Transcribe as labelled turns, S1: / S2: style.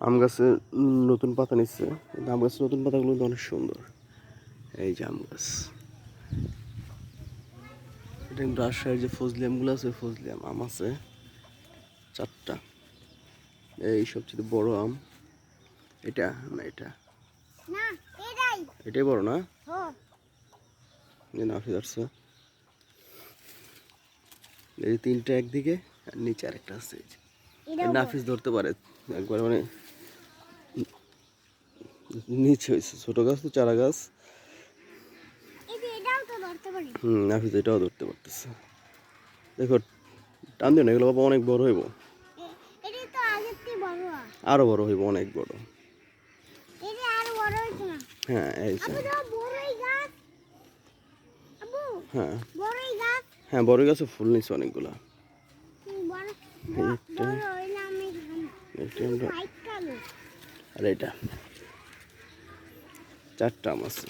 S1: আম গাছে নতুন পাতা নিচ্ছে কিন্তু আম গাছের নতুন পাতাগুলো কিন্তু অনেক সুন্দর। এই যে আম গাছ। এটা কিন্তু রাজশাহীর যে ফজলি আমগুলো আছে ফজলি আম আম আছে। চারটা। এই সবচেয়ে বড় আম। এটা? না এটা।
S2: এটাই।
S1: বড় না? নাফিস আসছে। এই তিনটা একদিকে আর নিচে আরেকটা আছে নাফিস ধরতে পারে। একবার মানে নিচে হয়েছে ছোট গাছ তো চারা গাছ।
S2: এটা
S1: হুম নাফিস এটাও ধরতে পারতেছে। দেখো টান দিও না এগুলো বাবা অনেক বড় হইব।
S2: এটা আর
S1: আরও বড় হইব অনেক বড়।
S2: এটা
S1: হ্যাঁ এই হ্যাঁ। হ্যাঁ বড় গাছে ফুল নিচ্ছে অনেকগুলা।
S2: হুম, বড়
S1: এইটা।
S2: বড় হইলে আমি খাব।
S1: এটা আমরা-
S2: হোয়াইট কালার
S1: আর এটা চারটা আম আছে।